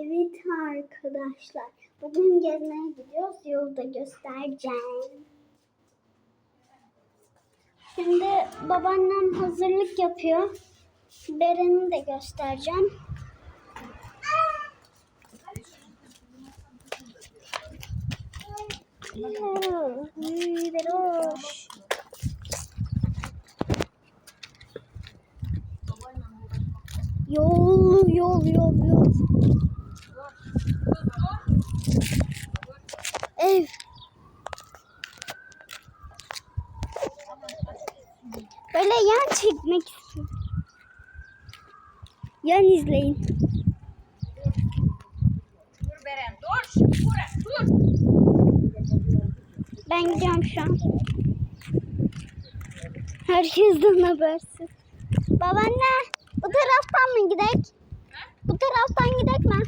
Evet arkadaşlar. Bugün gezmeye gidiyoruz. Yolda göstereceğim. Şimdi babaannem hazırlık yapıyor. Beren'i de göstereceğim. Beroş. Yol, yol, yol, yol. Ev. Böyle yan çekmek istiyorum. Yan izleyin. Dur Beren dur. Dur. Dur. Ben gidiyorum şu an. Herkesten habersiz. Babaanne bu taraftan mı gidek? Bu taraftan gidek mi?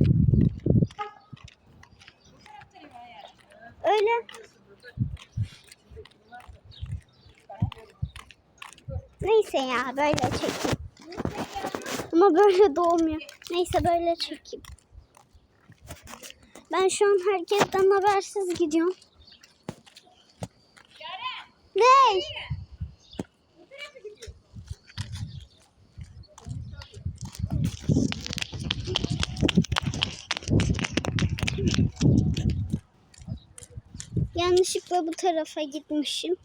Öyle. Neyse ya böyle çekeyim. Ama böyle de olmuyor. Neyse böyle çekeyim. Ben şu an herkesten habersiz gidiyorum. Ne? Yanlışlıkla bu tarafa gitmişim.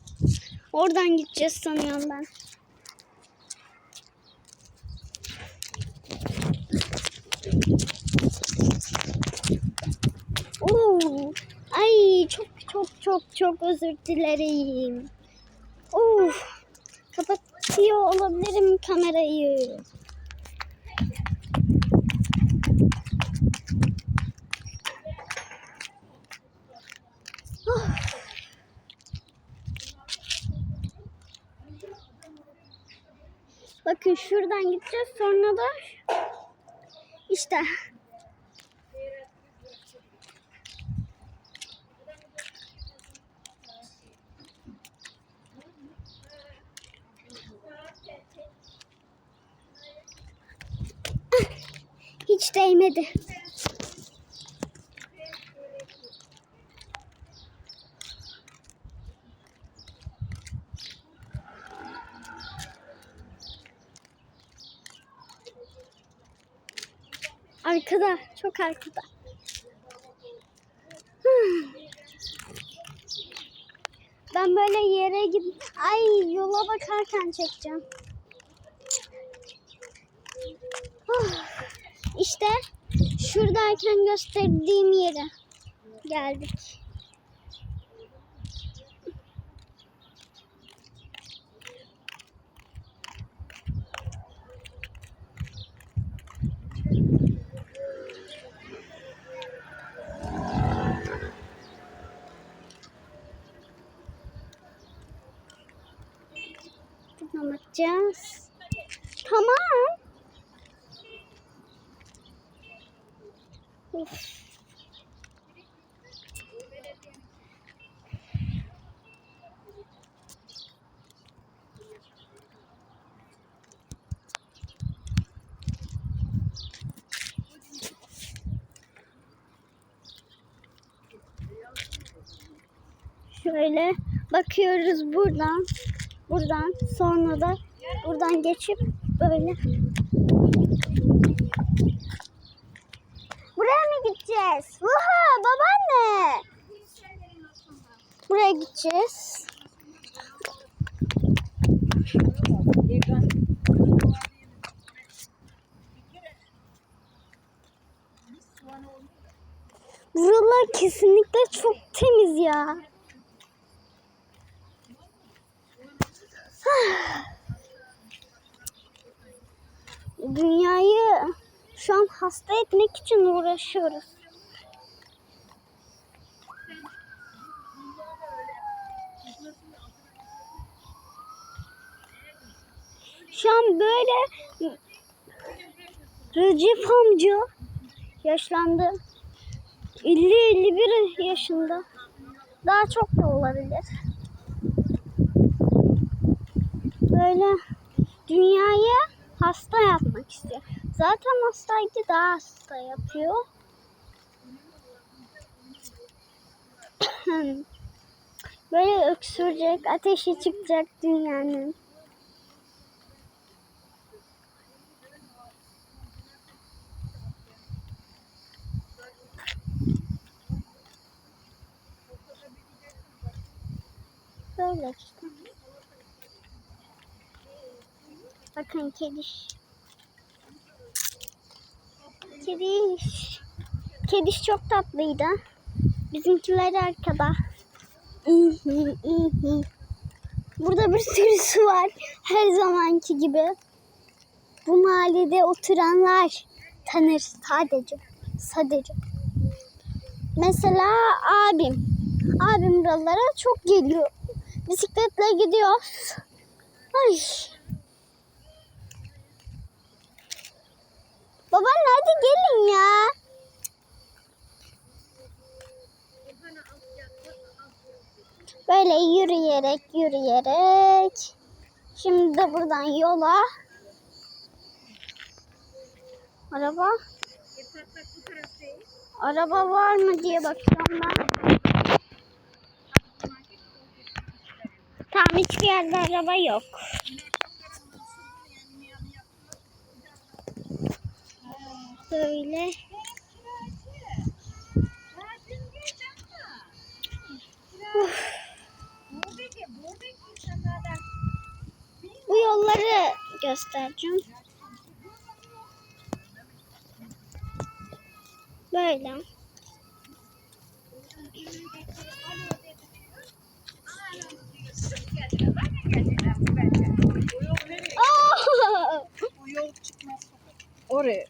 Oradan gideceğiz sanıyorum ben. Oo. Ay çok çok çok çok özür dilerim. Of. Kapatıyor olabilirim kamerayı. Bakın şuradan gideceğiz sonra da işte hiç değmedi. Arkada, çok arkada. Ben böyle yere git, ay yola bakarken çekeceğim. Oh, İşte şuradayken gösterdiğim yere geldik. Bakacağız. Tamam. Of. Şöyle bakıyoruz buradan. Buradan sonra da buradan geçip böyle Buraya mı gideceğiz? Vuha babaanne. Buraya gideceğiz. Buralar kesinlikle çok temiz ya. Dünyayı şu an hasta etmek için uğraşıyoruz. Şu an böyle Recep amca yaşlandı. 50-51 yaşında. Daha çok da olabilir. Böyle dünyayı hasta yapmak istiyor. Zaten hastaydı daha hasta yapıyor. Böyle öksürecek, ateşi çıkacak dünyanın. Böyle işte. Bakın kediş. Kediş. Kediş çok tatlıydı. Bizimkiler arkada. Burada bir sürü su var. Her zamanki gibi. Bu mahallede oturanlar tanır sadece. Sadece. Mesela abim. Abim buralara çok geliyor. Bisikletle gidiyoruz. Ay. Böyle yürüyerek yürüyerek. Şimdi de buradan yola. Araba. Araba var mı diye bakıyorum ben. Tamam hiçbir yerde araba yok. Böyle. Bu yolları göstereceğim. Böyle. Oh! Oraya.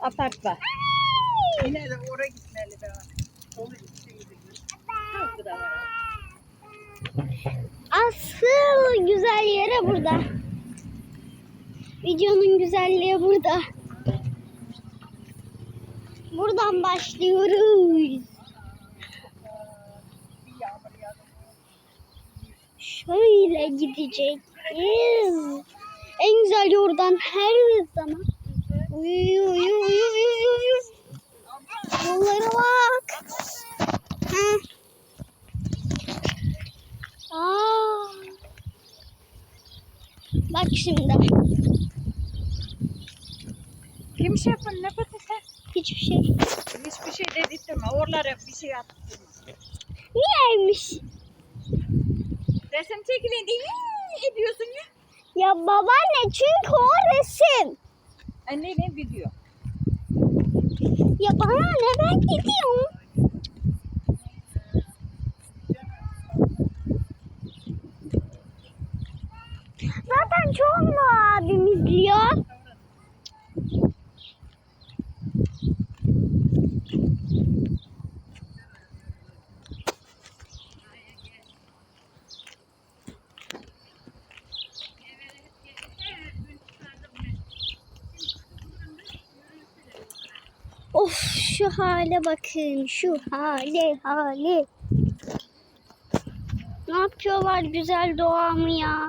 Apartma. Yine de oraya gitmeli be. Onu isteydik. Çok da var. Asıl güzel yere burada. Videonun güzelliği burada. Buradan başlıyoruz. Şöyle gideceğiz. En güzel yoldan her zaman. Uy uy uy uy uy uy uy. Yollara bak. Ha. Aa. Bak şimdi. Kim şey yapın ne patates? Hiçbir şey. Hiçbir şey dedirtme. Oralara bir şey at. Niyeymiş? Resim çekilindi. Yii ediyorsun ya. Ya babaanne çünkü o resim. Anne ne video? Ya bana ne ben gidiyorum. Zaten çoğunluğu abim izliyor. Of şu hale bakın. Şu hale hale. Ne yapıyorlar güzel doğamı ya.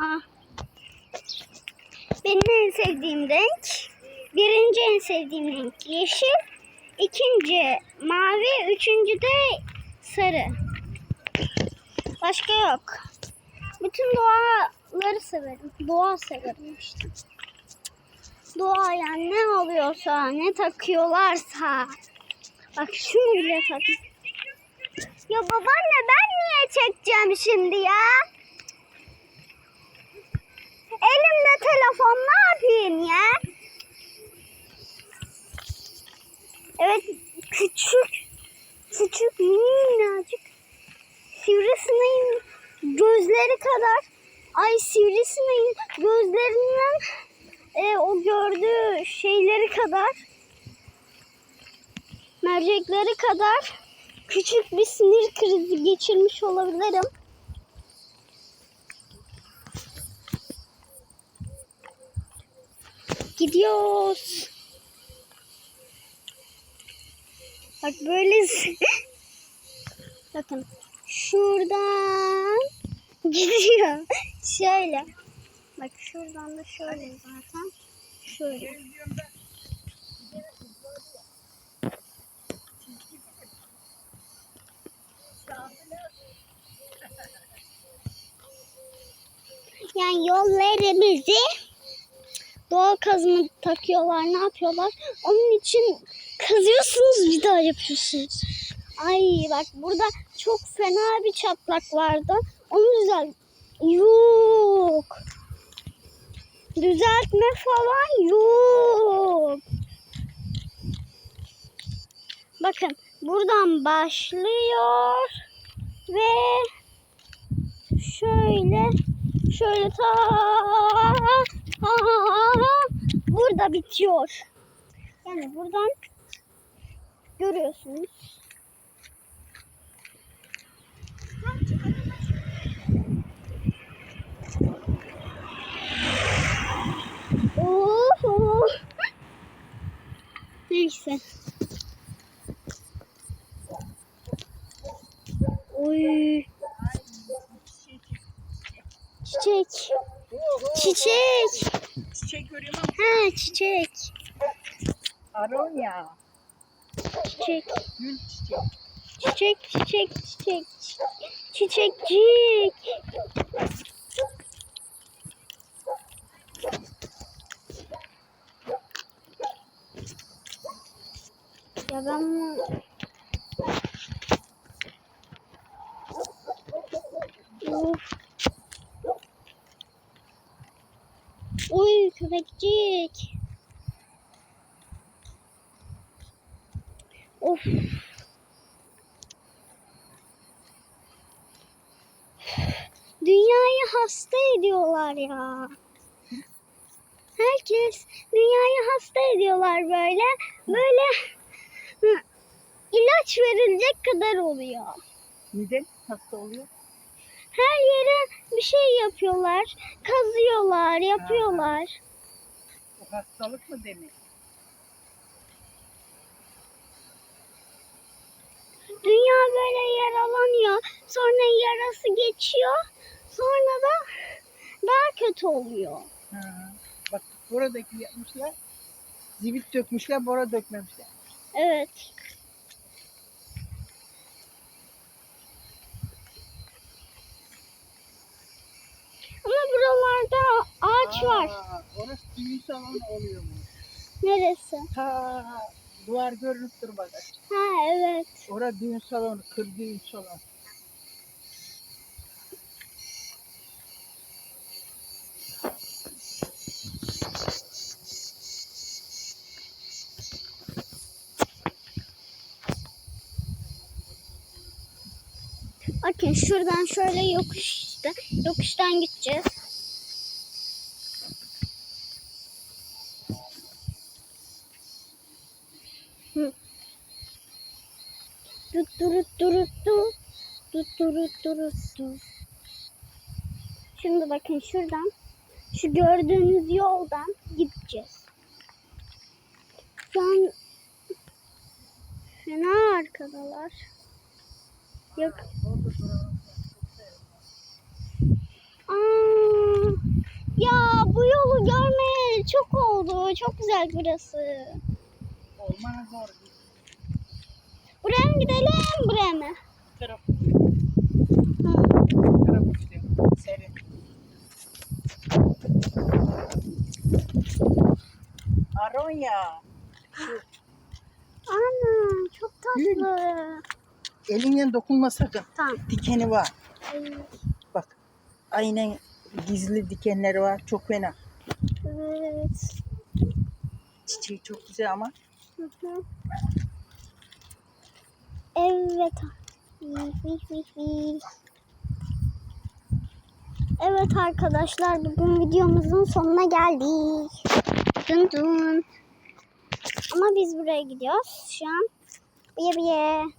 Benim en sevdiğim renk. Birinci en sevdiğim renk yeşil. ikinci mavi. Üçüncü de sarı. Başka yok. Bütün doğaları severim. Doğa severim işte. Doğa yani ne oluyorsa, ne takıyorlarsa. Bak şunu bile tak. Ya babaanne ben niye çekeceğim şimdi ya? Elimde telefon ne yapayım ya? Evet küçük, küçük minnacık sivrisineğin gözleri kadar ay sivrisineğin gözlerinden e, o gördüğü şeyleri kadar mercekleri kadar küçük bir sinir krizi geçirmiş olabilirim. Gidiyoruz. Bak böyle bakın şuradan gidiyor. Şöyle. Bak şuradan da şöyle zaten. Şöyle. Yani yollarımızı doğal kazma takıyorlar. Ne yapıyorlar? Onun için kazıyorsunuz bir daha yapıyorsunuz. Ay bak burada çok fena bir çatlak vardı. Onu düzelt. Yok. Düzeltme falan yok. Bakın buradan başlıyor ve şöyle şöyle ta burada bitiyor. Yani buradan görüyorsunuz. Oo. Neyse. Oy. Çiçek. Çiçek çiçek. Aronya. Çiçek. Gül çiçek. Çiçek, çiçek, çiçek. Çiçekcik. Ya ben bunu... Of. Uy köpekcik. Of. Dünyayı hasta ediyorlar ya. Herkes dünyayı hasta ediyorlar böyle. Böyle ilaç verilecek kadar oluyor. Neden hasta oluyor? Her yere bir şey yapıyorlar. Kazıyorlar, yapıyorlar. O hastalık mı demek? Dünya böyle yaralanıyor. Sonra yarası geçiyor. Sonra da daha kötü oluyor. Ha. Bak buradaki yapmışlar. Zibit dökmüşler, bora dökmemişler. Evet. Ama buralarda ağaç var. Aa, Orası düğün salonu oluyor mu? Neresi? Ta duvar görünüp dur bak. Ha evet. Orası düğün salonu, kır düğün salonu. Bakın şuradan şöyle yokuş işte. Yokuştan gideceğiz. Tut durut durut du. Tut durut durut du. Şimdi bakın şuradan şu gördüğünüz yoldan gideceğiz. Şu an fena arkadalar. Yok. Aa, ya bu yolu görmeyeli çok oldu. Çok güzel burası. Olmaz. Buraya mı gidelim, buraya mı? Bu taraf, Ha. bu. Serin. Aronya. Şu Ana çok tatlı. Elinle dokunma sakın. Tamam. Dikeni var. Ay, Bak. Aynen gizli dikenleri var. Çok fena. Evet. Çiçeği çok güzel ama Hı hı. Evet. Evet arkadaşlar bugün videomuzun sonuna geldik. Dın dın. Ama biz buraya gidiyoruz şu an. Biye biye.